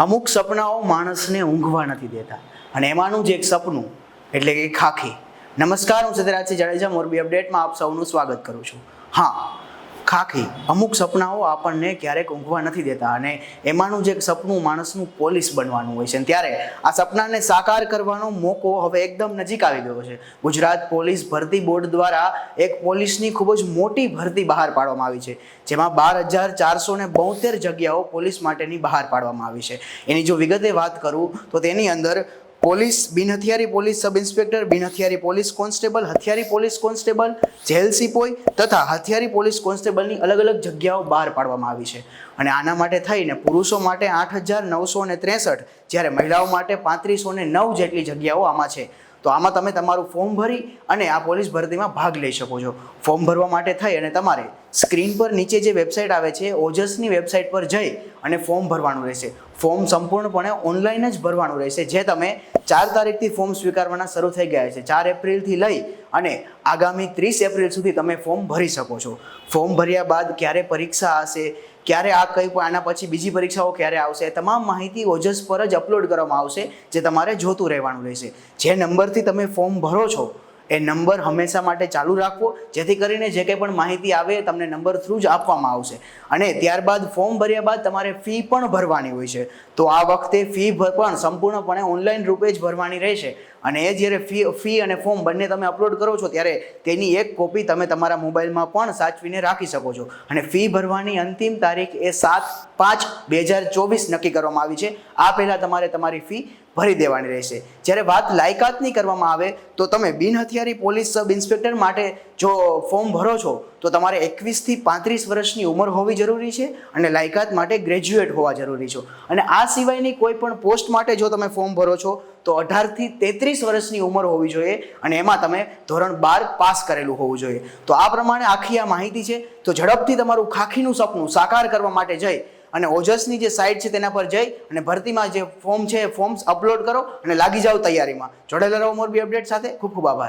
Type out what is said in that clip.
અમુક સપનાઓ માણસને ઊંઘવા નથી દેતા. અને એમાંનું જ એક સપનું, એટલે કે ખાખી. નમસ્કાર, હું સત્યરાજસિંહ જાડેજા, મોરબી અપડેટમાં આપ સૌનું સ્વાગત કરું છું. હા ખાખી. અમુક સપનાઓ આપણને ક્યારેક ઊંઘવા નથી દેતા અને એમાંનું જે સપનું માણસનું પોલીસ બનવાનું હોય છે ત્યારે આ સપનાને સાકાર કરવાનો મોકો હવે એકદમ નજીક આવી ગયો છે. ગુજરાત પોલીસ ભરતી બોર્ડ દ્વારા એક પોલીસની ખૂબ જ મોટી ભરતી બહાર પાડવામાં આવી છે, જેમાં બાર હજાર ચારસો ને બોતેર જગ્યાઓ પોલીસ માટેની બહાર પાડવામાં આવી છે. એની જો વિગતે વાત કરું તો તેની અંદર પોલીસ, બિન હથિયારી પોલીસ સબ ઇન્સ્પેક્ટર, બિન હથિયારી પોલીસ કોન્સ્ટેબલ, હથિયારી પોલીસ કોન્સ્ટેબલ, જેલ સિપોઈ તથા હથિયારી પોલીસ કોન્સ્ટેબલની અલગ અલગ જગ્યાઓ બહાર પાડવામાં આવી છે. અને આના માટે થઈને પુરુષો માટે આઠ હજાર નવસો ને ત્રેસઠ, જ્યારે મહિલાઓ માટે પાંત્રીસો ને નવ જેટલી જગ્યાઓ આમાં છે. તો આમાં તમે તમારું ફોર્મ ભરી અને આ પોલીસ ભરતીમાં ભાગ લઈ શકો છો. ફોર્મ ભરવા માટે થઈ અને તમારે સ્ક્રીન પર નીચે જે વેબસાઇટ આવે છે, ઓજસની વેબસાઇટ પર જઈ અને ફોર્મ ભરવાનું રહેશે. ફોર્મ સંપૂર્ણપણે ઓનલાઈન જ ભરવાનું રહેશે, જે તમે ચાર તારીખથી ફોર્મ સ્વીકારવાના શરૂ થઈ ગયા છે. ચાર એપ્રિલથી લઈ અને આગામી ત્રીસ એપ્રિલ સુધી તમે ફોર્મ ભરી શકો છો. ફોર્મ ભર્યા બાદ ક્યારે પરીક્ષા હશે, ક્યારે આ કઈ આના પછી બીજી પરીક્ષાઓ ક્યારે આવશે તમામ માહિતી ઓજસ પર જ અપલોડ કરવામાં આવશે, જે તમારે જોતું રહેવાનું રહેશે. જે નંબરથી તમે ફોર્મ ભરો છો એ નંબર હંમેશા માટે ચાલુ રાખવો, જેથી કરીને જે કંઈ પણ માહિતી આવે તમને નંબર થ્રુ જ આપવામાં આવશે. અને ત્યારબાદ ફોર્મ ભર્યા બાદ તમારે ફી પણ ભરવાની હોય છે. તો આ વખતે ફી પણ સંપૂર્ણપણે ઓનલાઈન રૂપે જ ભરવાની રહેશે. અને એ જ્યારે ફી ફી અને ફોર્મ બંને તમે અપલોડ કરો છો, ત્યારે તેની એક કોપી તમે તમારા મોબાઈલમાં પણ સાચવીને રાખી શકો છો. અને ફી ભરવાની અંતિમ તારીખ એ સાત પાંચ બે હજાર ચોવીસ નક્કી કરવામાં આવી છે. આ પહેલાં તમારે તમારી ફી ભરી દેવાની રહેશે. જ્યારે વાત લાયકાતની કરવામાં આવે, તો તમે બિન હથિયારી પોલીસ સબ ઇન્સ્પેક્ટર માટે જો ફોર્મ ભરો છો, તો તમારે એકવીસથી પાંત્રીસ વર્ષની ઉંમર હોવી જરૂરી છે અને લાયકાત માટે ગ્રેજ્યુએટ હોવા જરૂરી છે. અને આ સિવાયની કોઈ પણ પોસ્ટ માટે જો તમે ફોર્મ ભરો છો, તો અઢારથી તેત્રીસ વર્ષની ઉંમર હોવી જોઈએ અને એમાં તમે ધોરણ બાર પાસ કરેલું હોવું જોઈએ. તો આ પ્રમાણે આખી આ માહિતી છે. તો ઝડપથી તમારું ખાખીનું સપનું સાકાર કરવા માટે જઈ અને ઓજસની જે સાઇટ છે તેના પર જઈ અને ભરતીમાં જે ફોર્મ છે એ ફોર્મ્સ અપલોડ કરો અને લાગી જાઓ તૈયારીમાં. જોડેલા રહો મોરબી અપડેટ સાથે. ખૂબ ખૂબ આભાર.